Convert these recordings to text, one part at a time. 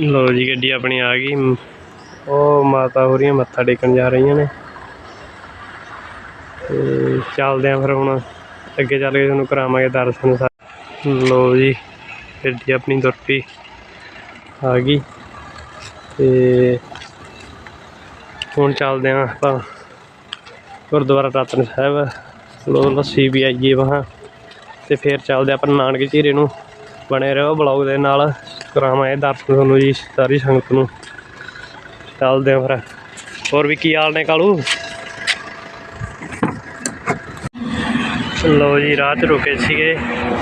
ਲੋ ਜੀ, ਗੱਡੀ ਆਪਣੀ ਆ ਗਈ। ਉਹ ਮਾਤਾ ਹੋਰੀਆਂ ਮੱਥਾ ਟੇਕਣ ਜਾ ਰਹੀਆਂ ਨੇ। ਤੇ ਚੱਲਦੇ ਆ ਫਿਰ ਹੁਣ। ਅੱਗੇ ਚੱਲ ਕੇ ਤੁਹਾਨੂੰ ਕਰਾਵਾਂਗੇ ਦਰਸ਼ਨ ਲੋ ਜੀ, ਗੱਡੀ ਆਪਣੀ ਤੁਰ ਆ ਗਈ। ਤੇ ਹੁਣ ਚੱਲਦੇ ਆ ਆਪਾਂ ਗੁਰਦੁਆਰਾ ਰਤਨ ਸਾਹਿਬ। ਲੋ ਲੱਸੀ ਵੀ ਆਈਏ ਵਹਾਂ ਤੇ ਫਿਰ ਚੱਲਦੇ ਆਪਾਂ ਨਾਨਕ ਝੀਰੇ ਨੂੰ। ਬਣੇ ਰਹੋ ਬਲੌਗ ਦੇ ਨਾਲ। ਕਰਾਵਾਂਗੇ ਦਰਸ਼ਨ ਤੁਹਾਨੂੰ ਜੀ, ਸਾਰੀ ਸੰਗਤ ਨੂੰ। ਚੱਲਦੇ ਆ ਫਿਰ। ਹੋਰ ਵੀ ਕੀ ਹਾਲ ਨੇ ਕਾਲੂ? ਲੋ ਜੀ, ਰਾਹ 'ਚ ਰੁਕੇ ਸੀਗੇ।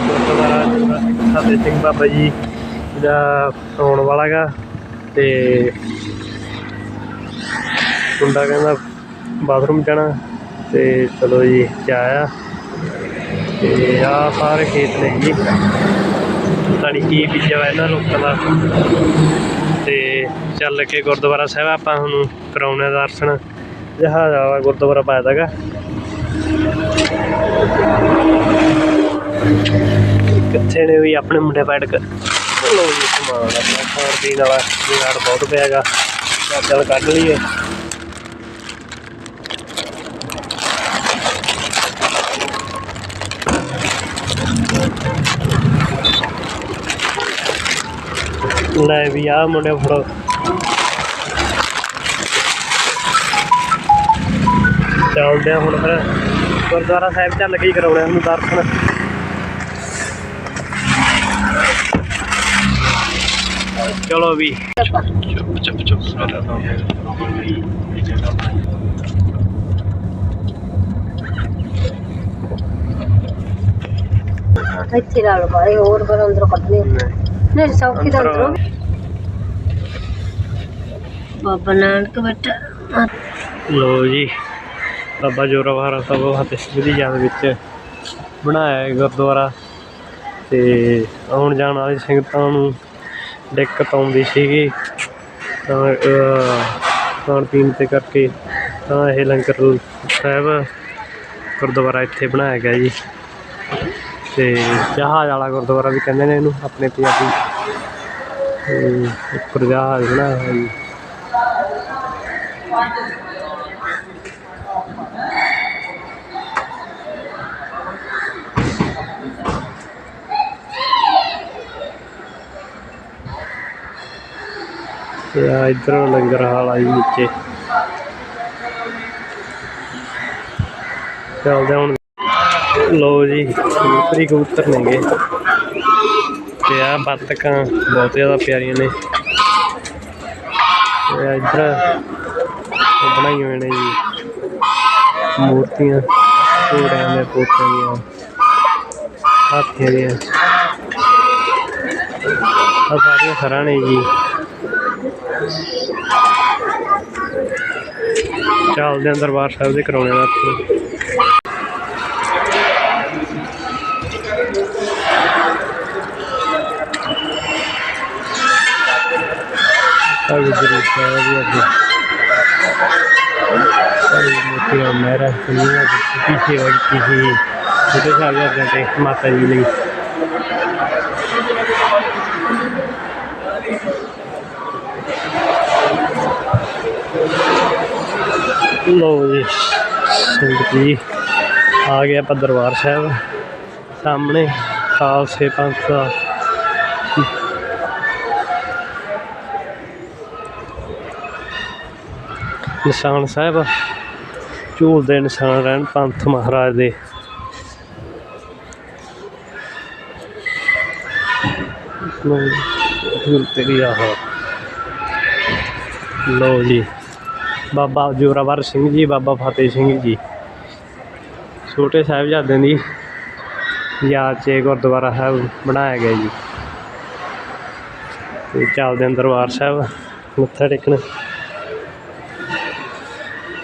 ਗੁਰਦੁਆਰਾ ਸਾਡੇ ਸਿੰਘ ਬਾਬਾ ਜੀ ਦਾ ਆਉਣ ਵਾਲਾਗਾ ਤੇ ਮੁੰਡਾ ਕਹਿੰਦਾ ਬਾਥਰੂਮ ਜਾਣਾ। ਤੇ ਚਲੋ ਜੀ ਜਾਇਆ ਤੇ ਆ ਸਾਰੇ ਖੇਤ ਨੇ ਜੀ। ਨਹੀਂ ਕੀ ਬੀਜਿਆ ਹੋਇਆ ਇਹਨਾਂ ਲੋਕਾਂ ਦਾ। ਤੇ ਚੱਲ ਕੇ ਗੁਰਦੁਆਰਾ ਸਾਹਿਬ ਆਪਾਂ ਹੁਣ ਕਰਾਉਣੇ ਦਰਸ਼ਨ। ਜਹਾਜ਼ ਵਾਲਾ ਗੁਰਦੁਆਰਾ ਪਾਇਆ ਹੈਗਾ ਕਿੱਥੇ ਨੇ ਵੀ ਆਪਣੇ ਮੁੰਡੇ ਬੈਠ ਕੇ ਲੋ ਜੀ ਸਮਾਨ, ਆਪਣਾ ਖਾਣ ਪੀਣ ਵਾਲਾ, ਜੁਗਾੜ ਬਹੁਤ ਪਿਆ ਹੈਗਾ ਚੱਲ ਚੱਲ ਕੱਢ ਲਈਏ। ਲੈ ਵੀ ਆ ਮੁੰਡੇ ਫੜੋ। ਚੱਲਦੇ ਹੁਣ ਫਿਰ। ਗੁਰਦੁਆਰਾ ਸਾਹਿਬ ਚੱਲ ਕੇ ਹੀ ਕਰਾਉਣੇ ਹੁਣ ਦਰਸ਼ਨ। ਚਲੋ ਵੀ। ਚੁੱਪ ਚੁੱਪ ਚੁੱਪ ਇੱਥੇ ਲਾ ਲਓ ਬਾਰੇ ਹੋਰ ਪਰ ਅੰਦਰੋਂ ਕੱਢਨੇ ਨਹੀਂ ਸੌਖੀ ਦਾ ਅੰਦਰੋਂ। ਬਾਬਾ ਨਾਨਕ ਬੈਠਾ ਲੋ ਜੀ, ਬਾਬਾ ਜੋਰਾਵਰ ਸਾਹਿਬ ਹੱਥ ਸਿੰਘ ਦੀ ਯਾਦ ਵਿੱਚ ਬਣਾਇਆ ਹੈ ਗੁਰਦੁਆਰਾ। ਤੇ ਆਉਣ ਜਾਣ ਵਾਲੀ ਸੰਗਤਾਂ ਨੂੰ ਦਿੱਕਤ ਆਉਂਦੀ ਸੀਗੀ, ਤਾਂ ਖਾਣ ਪੀਣ ਤੇ ਕਰਕੇ ਤਾਂ ਇਹ ਲੰਗਰ ਸਾਹਿਬ ਗੁਰਦੁਆਰਾ ਇੱਥੇ ਬਣਾਇਆ ਗਿਆ ਜੀ। ਤੇ ਜਹਾਜ਼ ਵਾਲਾ ਗੁਰਦੁਆਰਾ ਵੀ ਕਹਿੰਦੇ ਨੇ ਇਹਨੂੰ, ਆਪਣੇ ਪੰਜਾਬੀ। ਉੱਪਰ ਜਹਾਜ਼ ਬਣਾਇਆ ਹੋਇਆ ਜੀ। ਤੇ ਆ ਇੱਧਰ ਲੰਗਰ ਹਾਲ ਆ ਜੀ ਨੀਚੇ ਚੱਲਦੇ ਹੁਣ ਲੋ ਜੀ ਕਬੂਤਰੀ ਕਬੂਤਰ ਨੇਗੇ ਤੇ ਆ ਬੱਤਕਾਂ ਬਹੁਤ ਜ਼ਿਆਦਾ ਪਿਆਰੀਆਂ ਨੇ ਤੇ ਬਣਾਈਆਂ ਨੇ ਜੀ। ਮੂਰਤੀਆਂ, ਘੋੜਿਆਂ ਦੇ ਪੋਤਿਆਂ ਦੀਆਂ, ਹਾਥੀਆਂ ਦੀਆਂ। ਆ ਸਾਰੀਆਂ ਖਰਾਂ ਨੇ ਜੀ। ਚੱਲਦੇ ਆਂ ਦਰਬਾਰ ਸਾਹਿਬ ਦੇ ਕਰਾਉਣੇ ਦਾ ਇੱਥੇ। ਆ ਗੁਰੂ ਸਾਹਿਬ ਜੀ ਅੱਗੇ। ਸਾਰੀ ਮਹਿਰਾ ਸੁਨੀਆਂ ਦੀ ਸੇਵਾ ਸੀ ਉਹਦੇ ਸਾਹਿਬ ਤੇ ਮਾਤਾ ਜੀ ਲਈ। ਲੋ ਜੀ, ਸੰਗਤ ਜੀ, ਆ ਗਿਆ ਆਪਾਂ ਦਰਬਾਰ ਸਾਹਿਬ। ਸਾਹਮਣੇ ਖਾਲਸੇ ਪੰਥ ਦਾ। ਨਿਸ਼ਾਨ ਸਾਹਿਬ। ਝੂਲਦੇ ਨਿਸ਼ਾਨ ਰਹਿਣ ਪੰਥ ਮਹਾਰਾਜ ਦੇ। ਲੋ ਤੇਰੀ ਆਹ। ਲੋ ਜੀ, ਬਾਬਾ ਜੋਰਾਵਰ ਸਿੰਘ ਜੀ, ਬਾਬਾ ਫਤਿਹ ਸਿੰਘ ਜੀ। ਛੋਟੇ ਸਾਹਿਬਜ਼ਾਦਿਆਂ ਦੀ ਯਾਦ 'ਚ ਗੁਰਦੁਆਰਾ ਸਾਹਿਬ ਬਣਾਇਆ ਗਿਆ ਜੀ। ਤੇ ਚੱਲਦੇ ਆਂ ਦਰਬਾਰ ਸਾਹਿਬ ਮੱਥਾ ਟੇਕਣ।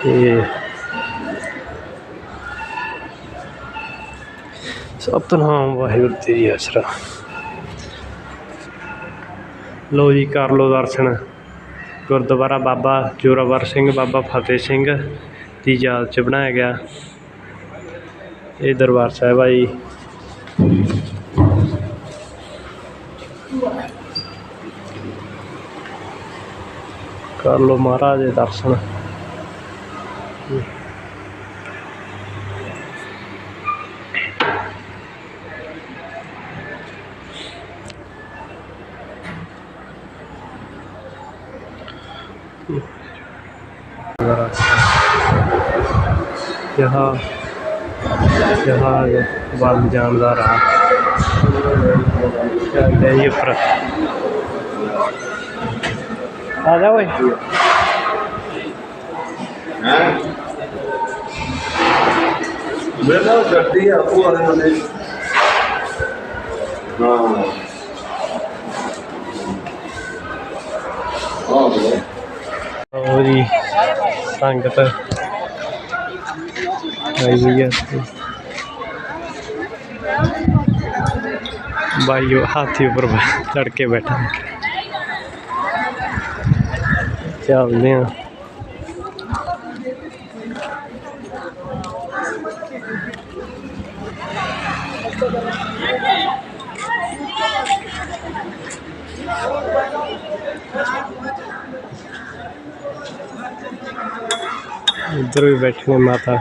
ਤੇ ਸਤਨਾਮ ਵਾਹਿਗੁਰੂ ਜੀ ਅਸਰਾ ਲੋ ਜੀ, ਕਰ ਲੋ ਦਰਸ਼ਨ। ਗੁਰਦੁਆਰਾ ਬਾਬਾ ਜੋਰਾਵਰ ਸਿੰਘ, ਬਾਬਾ ਫਤਿਹ ਸਿੰਘ ਦੀ ਯਾਦ 'ਚ ਬਣਾਇਆ ਗਿਆ। ਇਹ ਦਰਬਾਰ ਸਾਹਿਬ ਆ ਜੀ। ਕਰ ਲੋ ਮਹਾਰਾਜ ਦੇ ਦਰਸ਼ਨ। جہاں جہاں والد جانتا آ جا بھائی۔ اور ہاں جی، سنگت۔ ਹਾਂ ਬੋਲੇ ਉਹ ਜੀ ਸੰਗਤ ਆਈ ਹੋਈ ਹੈ ਬਾਈ ਉਹ ਹਾਥੀ ਉੱਪਰ ਬੈ- ਚੜ੍ਹ ਕੇ ਬੈਠਾ ਚੱਲਦੇ ਆ ਇੱਧਰ ਵੀ ਬੈਠੇ ਨੇ ਮਾਤਾ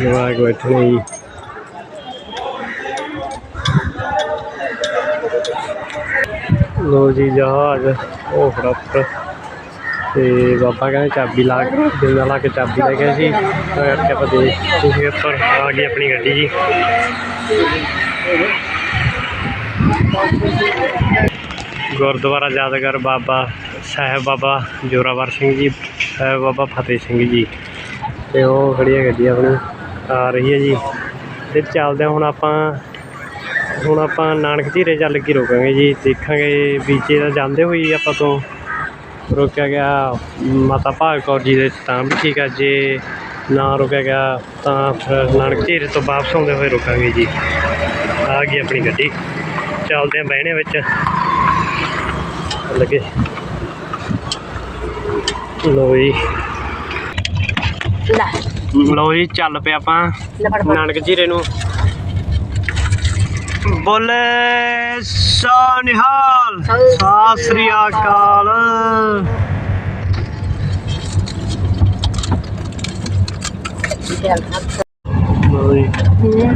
ਜਵਾਕ ਬੈਠੇ ਨੇ ਜੀ ਲੋ ਜੀ, ਜਹਾਜ਼, ਉਹ ਖੜਾ ਤੇ ਬਾਬਾ ਕਹਿੰਦੇ ਚਾਬੀ ਲਾ ਕੇ ਜਿੰਦਾ ਲਾ ਕੇ ਚਾਬੀ ਲੈ ਗਏ ਸੀ। ਤਾਂ ਕਰਕੇ ਆਪਾਂ ਦੇਖ ਤੁਸੀਂ ਉੱਪਰ ਆ ਗਈ ਆਪਣੀ ਗੱਡੀ ਜੀ। ਗੁਰਦੁਆਰਾ ਯਾਦਗਾਰ ਬਾਬਾ ਸਾਹਿਬ ਬਾਬਾ ਜੋਰਾਵਰ ਸਿੰਘ ਜੀ, ਸਾਹਿਬ ਬਾਬਾ ਫਤਿਹ ਸਿੰਘ ਜੀ। ਤੇ ਉਹ ਖੜ੍ਹੀ ਹੈ ਗੱਡੀ ਆਪਣੀ ਆ ਰਹੀ ਹੈ ਜੀ। ਤੇ ਚੱਲਦੇ ਹਾਂ ਹੁਣ ਆਪਾਂ ਹੁਣ ਆਪਾਂ ਨਾਨਕ ਝੀਰੇ ਚੱਲ ਕੇ ਰੁਕਾਂਗੇ ਜੀ। ਦੇਖਾਂਗੇ ਵੀਚੇ ਦਾ ਜਾਂਦੇ ਹੋਈ ਆਪਾਂ ਤੋਂ ਰੁਕਿਆ ਗਿਆ ਮਾਤਾ ਭਾਗ ਕੌਰ ਜੀ ਦੇ, ਤਾਂ ਵੀ ਠੀਕ ਆ। ਜੇ ਨਾ ਰੁਕਿਆ ਗਿਆ ਤਾਂ ਫਿਰ ਨਾਨਕ ਧੀਰੇ ਤੋਂ ਵਾਪਸ ਆਉਂਦੇ ਹੋਏ ਰੁਕਾਂਗੇ ਜੀ। ਆ ਗਈ ਆਪਣੀ ਗੱਡੀ। ਚੱਲਦੇ ਆਂ ਬਹਿਣੇ ਵਿੱਚ। ਲੱਗੇ। ਲੋ ਜੀ। ਲੈ। ਲੋ ਜੀ ਚੱਲ ਪਿਆ ਆਪਾਂ ਨਾਨਕ ਜੀਰੇ ਨੂੰ। ਬੋਲੇ ਸੋਨਿਹਾਲ ਸਤਿ ਸ੍ਰੀ ਅਕਾਲ। ਜੀ ਦੀ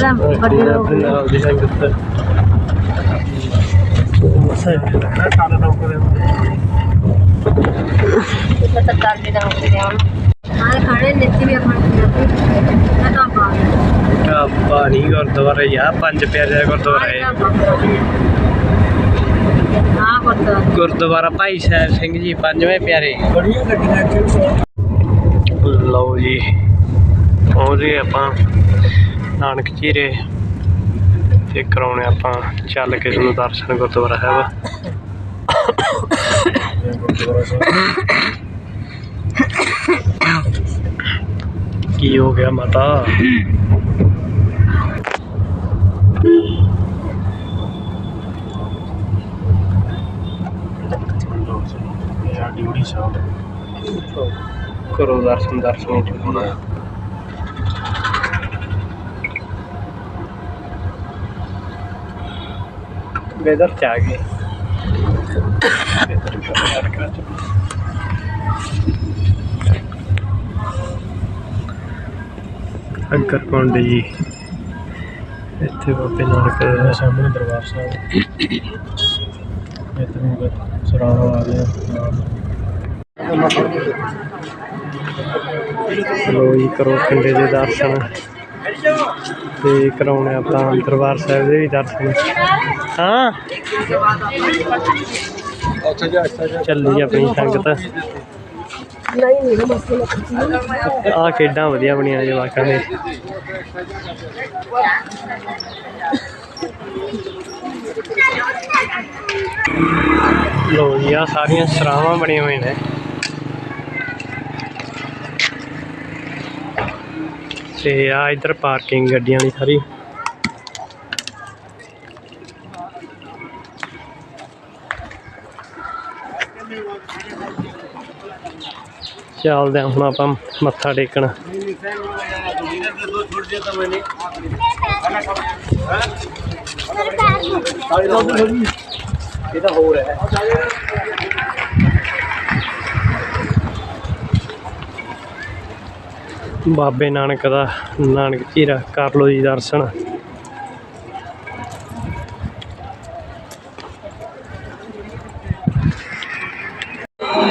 ਸਾਰੇ ਕਾਲੇ ਲੋਕ। ਦੇ ਇਹ ਤਾਂ ਚੱਲ ਦੇ ਦਾਂ ਤੇ ਖਾਣੇ ਨਿੱਤੀ ਵੀ ਆਪਾਂ ਮੈਂ ਤਾਂ ਪਾ ਕਾ ਪਾਣੀ ਗੁਰਦੁਆਰਾ ਯਾ ਪੰਜ ਪਿਆਰੇ ਦਾ ਗੁਰਦੁਆਰਾ ਹੈ ਹਾਂ ਗੁਰਦੁਆਰਾ। ਗੁਰਦੁਆਰਾ ਭਾਈ ਸਾਹਿਬ ਸਿੰਘ ਜੀ ਪੰਜਵੇਂ ਪਿਆਰੇ। ਬੜੀਆਂ ਗੱਡੀਆਂ ਲਓ ਜੀ ਪਹੁੰਚ ਗਏ ਆਪਾਂ ਨਾਨਕ ਚੀਰੇ ਤੇ ਕਰਾਉਣੇ ਆਪਾਂ ਚੱਲ ਕੇ ਤੁਹਾਨੂੰ ਦਰਸ਼ਨ ਗੁਰਦੁਆਰਾ ਸਾਹਿਬ। ਕੀ ਹੋ ਗਿਆ ਮਾਤਾ? ਡਿਊਟੀ ਕਰੋ ਦਰਸ਼ਨ ਦਰਸ਼ਨ ਹੋਣਾ। ਵੇਦਰ ਚ ਆ ਗਏ ਵੇਦਰ ਚ ਆ ਗਏ। ਅੰਕਰ ਪੌਂਡੇ ਜੀ। ਇੱਥੇ ਬਾਬੇ ਨਾਨਕ ਸਾਹਮਣੇ ਦਰਬਾਰ ਸਾਹਿਬ। ਇੱਥੇ ਨੂੰ ਸਰਾਵਾ ਆ ਗਿਆ ਲੋ ਜੀ ਕਰੋ ਖੰਡੇ ਦੇ ਦਰਸ਼ਨ। ਤੇ ਕਰਾਉਣੇ ਆਪਾਂ ਦਰਬਾਰ ਸਾਹਿਬ ਦੇ ਵੀ ਦਰਸ਼ਨ। ਹਾਂ। ਅੱਛਾ ਜੀ। ਚੱਲੀ ਆਪਣੀ ਸੰਗਤ। ਨਹੀਂ ਨਹੀਂ ਮਸਲਾ ਆਹ ਖੇਡਾਂ ਵਧੀਆ ਬਣੀਆਂ ਜਵਾਕਾਂ ਦੇ ਲੋ ਜੀ, ਆਹ ਸਾਰੀਆਂ ਸਰਾਵਾਂ ਬਣੀਆਂ ਹੋਈਆਂ ਨੇ। ਤੇ ਆ ਇਧਰ ਪਾਰਕਿੰਗ ਗੱਡੀਆਂ ਦੀ ਸਾਰੀ। ਚੱਲਦੇ ਹਾਂ ਹੁਣ ਆਪਾਂ ਮੱਥਾ ਟੇਕਣ। ਇਹ ਤਾਂ ਹੋਰ ਹੈ ਬਾਬੇ ਨਾਨਕ ਦਾ ਨਾਨਕ ਝੀਰਾ ਕਰ ਲਓ ਜੀ ਦਰਸ਼ਨ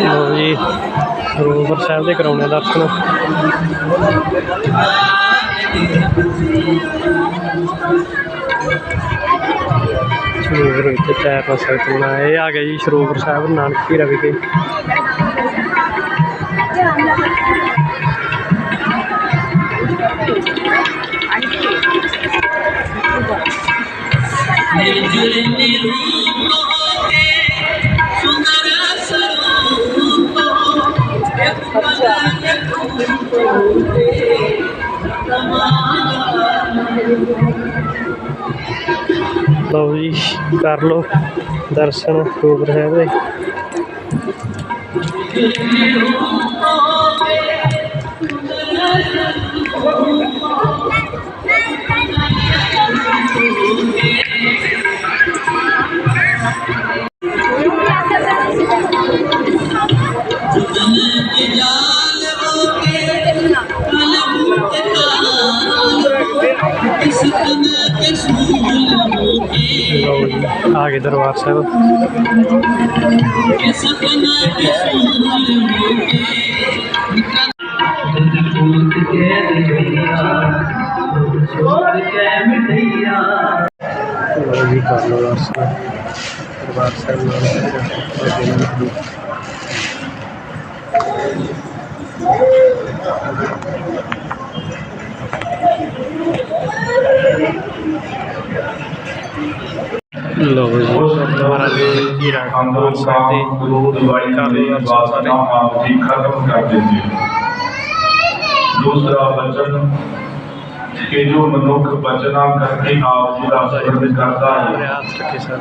ਲਓ ਜੀ ਸਰੋਵਰ ਸਾਹਿਬ ਦੇ ਕਰਾਉਣੇ ਆ ਦਰਸ਼ਨ। ਸਰੋਵਰ ਵਿੱਚ ਤੈਰਨਾ ਸਕਣਾ ਇਹ ਆ ਗਿਆ ਜੀ ਸਰੋਵਰ ਸਾਹਿਬ ਨਾਨਕ ਝੀਰਾ ਵਿਖੇ ਲਓ ਜੀ ਲਓ ਜੀ ਕਰ ਲਓ ਦਰਸ਼ਨ ਦਰਬਾਰ ਸਾਹਿਬ ਨਾਲ ਰਾਖੀ ਅੰਦਰ ਸਾਹਿਬ ਦੇ ਗੁਰੂ ਦਵਾਈ ਕਰ ਦੇ ਲਓ ਦਰਸ਼ਨ ਸਾਰੇ। ਵਾਸਤਾ ਆਪ ਜੀ ਖਤਮ ਕਰ ਦਿੰਦੇ ਦੂਸਰਾ ਬਚਨ ਕਿ ਜੋ ਮਨੁੱਖ ਬਚਨਾਂ ਕਰਕੇ ਆਪ ਜੀ ਦਾ ਸਿਮਰਨ ਕਰਦਾ ਮੇਰੇ ਹੈ ਹੱਥ ਰੱਖੇ ਸਰ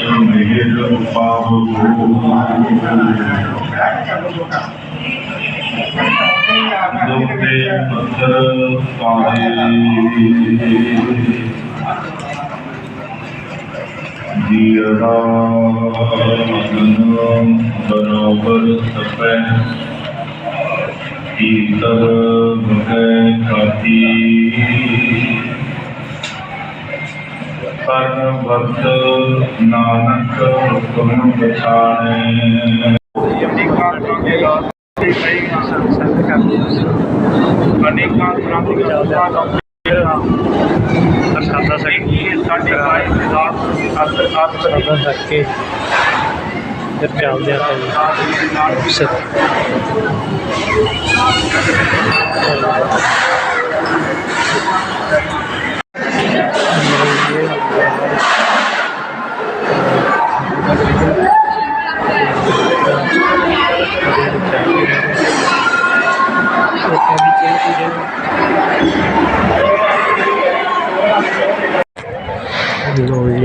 ਤੇ ਜੀ ਉਹਦੇ ਦੁੱਖ ਦਰਿਦ ਤੇ ਖੇਲ ਵਿੱਚ ਕਰਨ ਵਰਤ ਨਾਨਕ ਹੁਕਮ ਪਛਾਣੈ। ਅਨੇਕਾਂ ਕ੍ਰਾਂਤੀਆਂ ਦਾ ਪ੍ਰਸ਼ਾਦਾ ਸਕ ਸਾਡੇ ਕਾਇਮ ਨਿਜ਼ਾਮ ਅਸਰ ਆਪ ਪ੍ਰਸ਼ਾਦਾ ਸਕ ਕੇ ਫਿਰ ਚੱਲਦੇ ਆਪਾਂ ਜੀ ਸਤ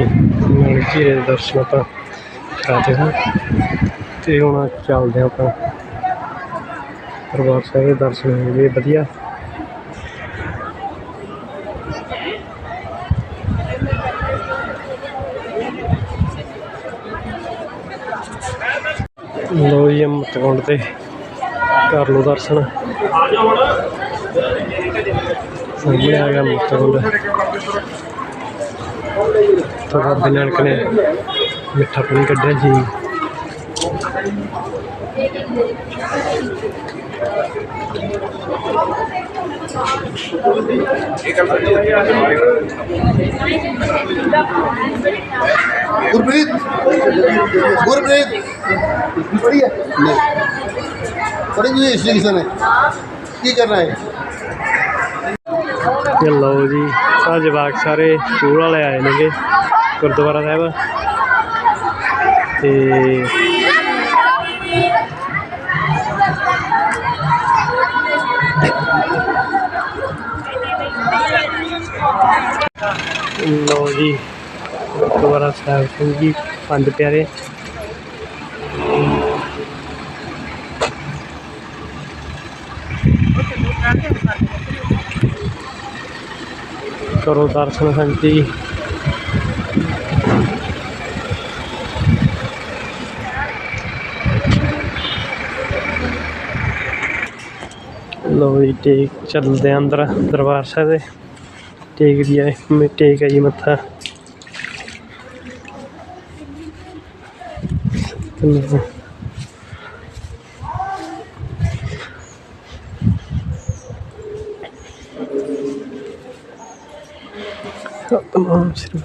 ਲੋ ਜੀ ਦੇ ਦਰਸ਼ਨ ਆਪਾਂ ਕਰਦੇ ਹਾਂ। ਤੇ ਹੁਣ ਚੱਲਦੇ ਹਾਂ ਆਪਾਂ। ਦਰਬਾਰ ਸਾਹਿਬ ਦੇ ਦਰਸ਼ਨ ਹੋ ਗਏ ਵਧੀਆ। ਲੋ ਜੀ ਅਮਰਕੁੰਡ ਤੇ ਕਰ ਲਓ ਦਰਸ਼ਨ। ਸਾਹਮਣੇ ਆ ਗਿਆ ਅਮਰਕੁੰਡ ਤਾਂ ਬਾਬੇ ਨਾਨਕ ਨੇ ਮਿੱਠਾ ਪਾਣੀ ਕੱਢਿਆ ਜੀ ਗੁਰਪ੍ਰੀਤ ਗੁਰਪ੍ਰੀਤ। ਪੜੀ ਹੈ ਨਹੀਂ ਪੜੀ ਜੀ ਇਸ ਲਿਖਣ ਹੈ ਕੀ ਕਰਨਾ ਹੈ? ਤੇ ਲਓ ਜੀ ਆ ਜਵਾਕ ਸਾਰੇ ਸਕੂਲ ਵਾਲੇ ਆਏ ਨੇਗੇ। ਗੁਰਦੁਆਰਾ ਸਾਹਿਬ। ਤੇ ਲੋ ਜੀ ਗੁਰਦੁਆਰਾ ਸਾਹਿਬ ਸਿੰਘ ਜੀ ਪੰਜ ਪਿਆਰੇ। ਕਰੋ ਦਰਸ਼ਨ ਸੰਗਤੀ ਲੋ ਜੀ, ਟੇਕ ਚੱਲਦੇ ਆ ਅੰਦਰ, ਦਰਬਾਰ ਸਾਹਿਬ ਦੇ। ਟੇਕ ਦੀ ਹੈ ਟੇਕ ਹੈ ਜੀ ਮੱਥਾ। ਤਮਾਮ ਸਿਰ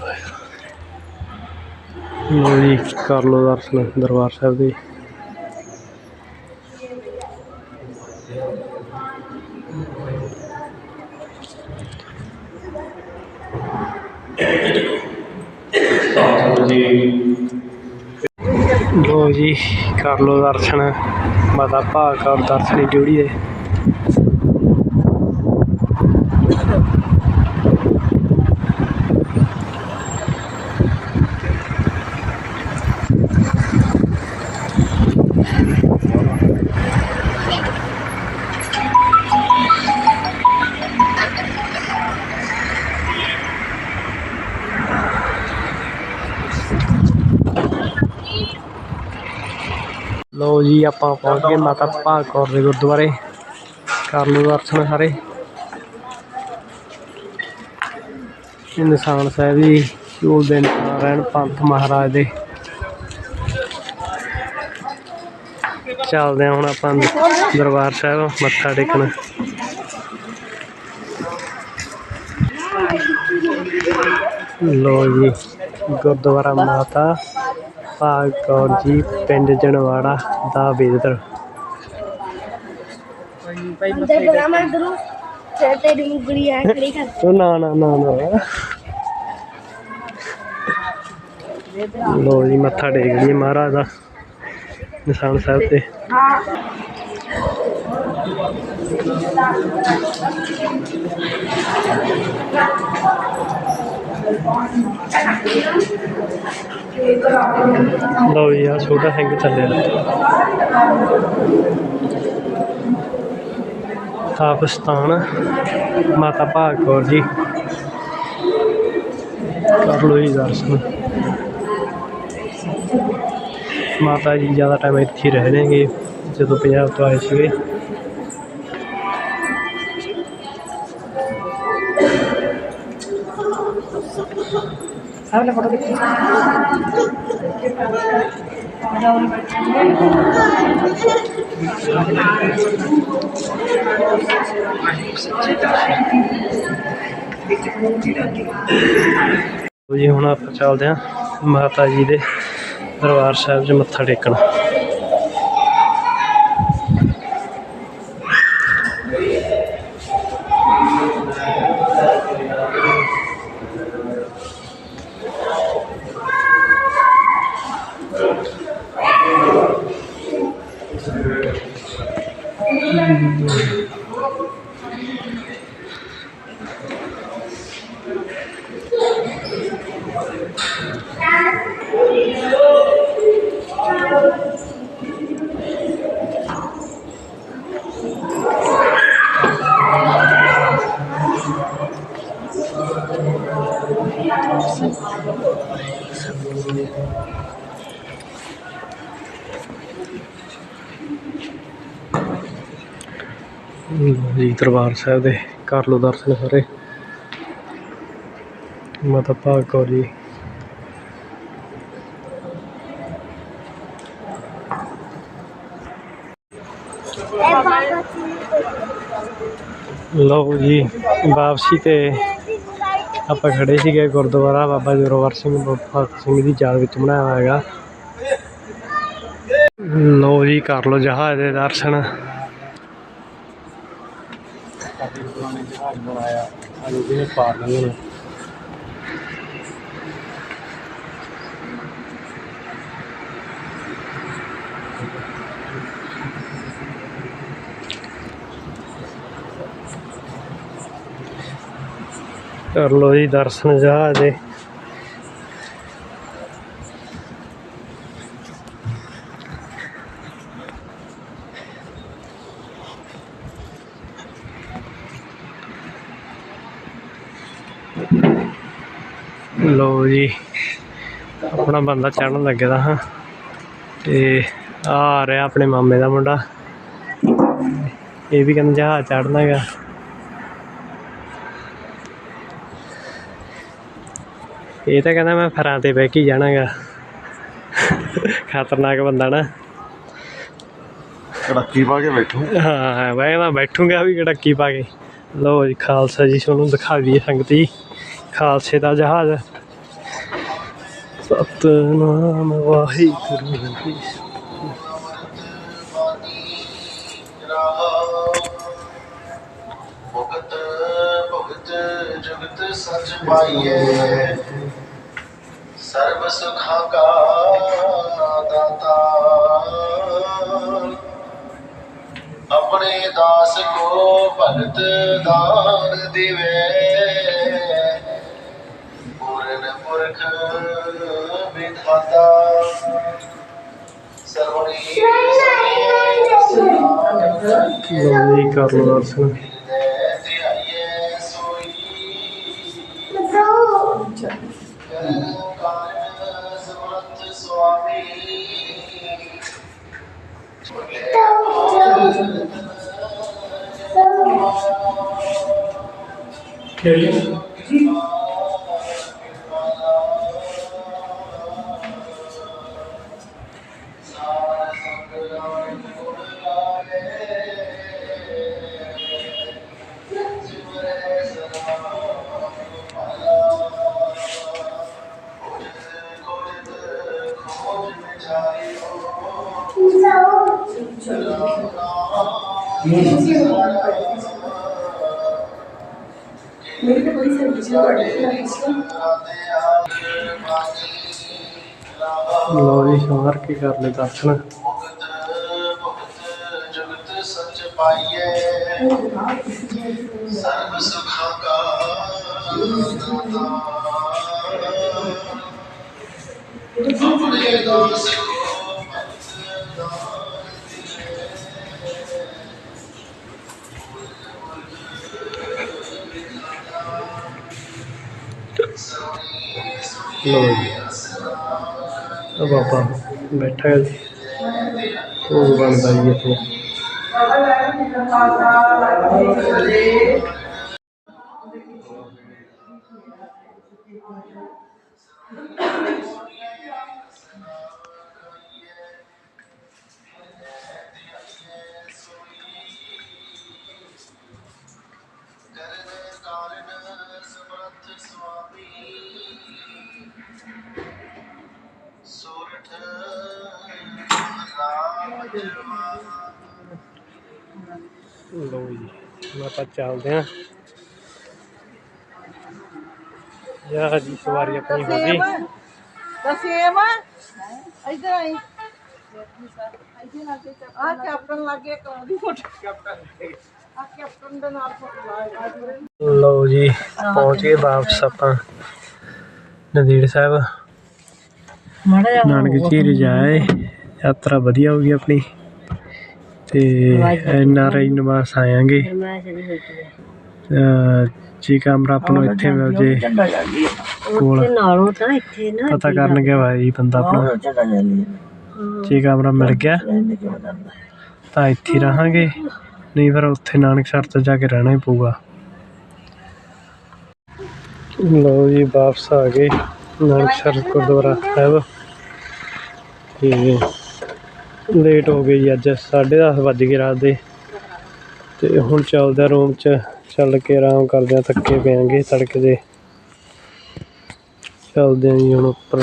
ਲੋ ਜੀ, ਕਰ ਲੋ ਦਰਸ਼ਨ ਦਰਬਾਰ ਸਾਹਿਬ ਦੇ ਸਤਿਗੁਰੂ ਜੀ ਲੋ ਜੀ ਕਰ ਲਓ ਦਰਸ਼ਨ। ਮਾਤਾ ਭਾਗ ਕੌਰ ਦਰਸ਼ਨੀ ਡਿਊਟੀ ਦੇ ਜੀ, ਆਪਾਂ ਪਹੁੰਚ ਗਏ ਮਾਤਾ ਭਾਗ ਕੌਰ ਦੇ ਗੁਰਦੁਆਰੇ। ਕਰ ਲੋ ਦਰਸ਼ਨ ਸਾਰੇ। ਇਹ ਨਿਸ਼ਾਨ ਸਾਹਿਬ ਜੀ ਝੂਲ ਦੇ ਨਾਰਾਇਣ ਪੰਥ ਮਹਾਰਾਜ ਦੇ। ਚੱਲਦੇ ਹਾਂ ਹੁਣ ਆਪਾਂ ਦਰਬਾਰ ਸਾਹਿਬ, ਮੱਥਾ ਟੇਕਣ। ਲੋ ਜੀ, ਗੁਰਦੁਆਰਾ ਮਾਤਾ। ਭਾਗ ਕੌਰ ਜੀ ਪਿੰਡ ਜਨਵਾੜਾ ਦਾ ਵੇਦਰ ਨਾ ਨਾ ਨਾ ਨਾ। ਲੋ ਜੀ ਮੱਥਾ ਟੇਕ ਲਈ ਮਹਾਰਾਜ ਦਾ ਨਿਸ਼ਾਨ ਸਾਹਿਬ ਤੇ। ਹਾਂ। ਲੋ ਜੀ ਆ ਛੋਟਾ ਸਿੰਘ ਚੱਲਿਆ ਥਾਪਸਤਾਨ ਮਾਤਾ ਭਾਗ ਕੌਰ ਜੀ। ਕਰ ਲੋ ਜੀ ਦਰਸ਼ਨ। ਮਾਤਾ ਜੀ, ਜ਼ਿਆਦਾ ਟਾਈਮ ਇੱਥੇ ਹੀ ਰਹਿ ਜਦੋਂ ਪੰਜਾਬ ਤੋਂ ਆਏ ਸੀਗੇ। ਲਓ ਜੀ ਹੁਣ ਆਪਾਂ ਚੱਲਦੇ ਹਾਂ ਮਾਤਾ ਜੀ ਦੇ ਦਰਬਾਰ ਸਾਹਿਬ 'ਚ ਮੱਥਾ ਟੇਕਣ ਲਓ ਜੀ ਦਰਬਾਰ ਸਾਹਿਬ ਦੇ ਕਰ ਲਓ ਦਰਸ਼ਨ ਸਾਰੇ। ਮਾਤਾ ਭਾਗ ਕੌਰ ਜੀ। ਲਓ ਜੀ, ਵਾਪਸੀ ਤੇ ਆਪਾਂ ਖੜੇ ਸੀਗੇ ਗੁਰਦੁਆਰਾ ਬਾਬਾ ਜ਼ੋਰਾਵਰ ਸਿੰਘ ਭਗਤ ਸਿੰਘ ਦੀ ਯਾਦ ਵਿੱਚ ਬਣਾਇਆ ਹੋਇਆ ਹੈਗਾ। ਲਓ ਜੀ, ਕਰ ਲਓ ਜਹਾਜ਼ ਦੇ ਦਰਸ਼ਨ। ਪੁਰਾਣੇ ਬਣਾਇਆ। ਸਾਨੂੰ ਕਿਵੇਂ ਪਾਰ ਲੰਘਣਾ ਕਰ ਲਓ ਜੀ ਦਰਸ਼ਨ ਜਾ ਦੇ ਲੋ ਜੀ। ਆਪਣਾ ਬੰਦਾ ਚੜਨ ਲੱਗੇ ਦਾ ਹਾਂ। ਤੇ ਆ ਆ ਰਿਹਾ ਆਪਣੇ ਮਾਮੇ ਦਾ ਮੁੰਡਾ। ਇਹ ਵੀ ਕਹਿੰਦਾ ਜਹਾਜ਼ ਚੜਨਾ ਹੈਗਾ। ਇਹ ਤਾਂ ਕਹਿੰਦਾ ਮੈਂ ਫਰਾਂ ਤੇ ਬਹਿ ਕੇ ਜਾਣਾਗਾ ਖਤਰਨਾਕ ਬੰਦਾ ਨਾ। ਕੜਾਕੀ ਪਾ ਕੇ ਬੈਠੋ। ਹਾਂ ਮੈਂ ਕਹਿੰਦਾ ਬੈਠੂਗਾ ਵੀ ਗੜੱਕੀ ਪਾ ਕੇ। ਲੋ ਜੀ ਖਾਲਸਾ ਜੀ ਤੁਹਾਨੂੰ ਦਿਖਾ ਦਈਏ ਸੰਗਤੀ। ਖਾਲਸੇ ਦਾ ਜਹਾਜ਼। ਸਤਨਾਮ ਵਾਹਿਗੁਰੂ ਜੀ ਭਗਤ ਭਗਤ ਜਗਤ ਸਚ ਪਾਈਏ ਸਰਬ ਸੁਖਾਂ ਕਾ ਦਾਤਾ ਆਪਣੇ ਦਾਸ ਕੋ ਭਗਤ ਦਾਨ ਦਿਵੇ। ਪੂਰਨ ਪੁਰਖ ਵਿਧਾਤਾ ਸਰਵਣੀ ਲੋ ਜੀ ਕਰ ਲਓ ਦਰਸ਼ਨ ਲੋ ਜੀ ਸਵਾਰ ਕੇ ਕਰ ਲੈ ਦਰਸ਼ਨ। ਜਗਤ ਸੱਚ ਪਾਈਏ ਸਰਬ ਸੁਖਾਂ ਕਾ ਦਾਤਾ ਆਪਣੇ ਦਾਸ ਲੋ ਜੀ। ਆ ਬਾਬਾ ਬੈਠਾ ਹੈ ਜੀ। ਉਹ ਬਣਦਾ ਜੀ ਇੱਥੇ। ਆਪਾਂ ਚੱਲਦੇ ਹਾਂ। ਯਾ ਜੀ ਸਵਾਰੀ ਆਪਣੀ ਹੋ ਗਈ। ਦਸੇਮ ਇਧਰ ਆਈ। ਆ ਕੈਪਟਨ ਲੱਗੇ ਕਰਾਉਂਦੀ ਫੋਟੋ। ਕੈਪਟਨ ਆ ਕੈਪਟਨ ਦੇ ਨਾਲ ਫੋਟੋ ਲਾਇਆ ਲਓ ਜੀ ਪਹੁੰਚ ਗਏ ਵਾਪਸ ਆਪਾਂ। ਨੰਦੇੜ ਸਾਹਿਬ। ਨਾਨਕ ਝੀਰ ਜਾਏ ਯਾਤਰਾ ਵਧੀਆ ਹੋ ਗਈ ਆਪਣੀ। ਤੇ ਐਨ ਆਰ ਆਈ ਨਿਵਾਸ ਆਇਆਂਗੇ। ਜੀ ਕਮਰਾ ਆਪਾਂ ਨੂੰ ਇੱਥੇ ਮਿਲ ਜੇ। ਕੋਲ ਤੇ ਨਾਲੋਂ ਤਾਂ ਇੱਥੇ ਨਾ ਪਤਾ ਕਰਨ ਗਿਆ ਭਾਈ ਬੰਦਾ ਆਪਣਾ। ਜੀ ਕਮਰਾ ਮਿਲ ਗਿਆ ਤਾਂ ਇੱਥੇ ਰਹਾਂਗੇ। ਨਹੀਂ ਫਿਰ ਉੱਥੇ ਨਾਨਕਸਰ ਤੋਂ ਜਾ ਕੇ ਰਹਿਣਾ ਹੀ ਪਊਗਾ। ਲਓ ਜੀ ਵਾਪਸ ਆ ਗਏ। ਨਾਨਕਸਰ ਗੁਰਦੁਆਰਾ ਸਾਹਿਬ। ਤੇ ਲੇਟ ਹੋ ਗਏ ਜੀ ਅੱਜ 10:30 ਵੱਜ ਗਏ ਰਾਤ ਦੇ। ਤੇ ਹੁਣ ਚੱਲਦੇ ਰੂਮ 'ਚ, ਚੱਲ ਕੇ ਆਰਾਮ ਕਰਦੇ ਆ, ਥੱਕੇ ਪਿਆਂਗੇ ਤੜਕੇ ਦੇ। ਚੱਲਦੇ ਆ ਜੀ ਹੁਣ ਉੱਪਰ।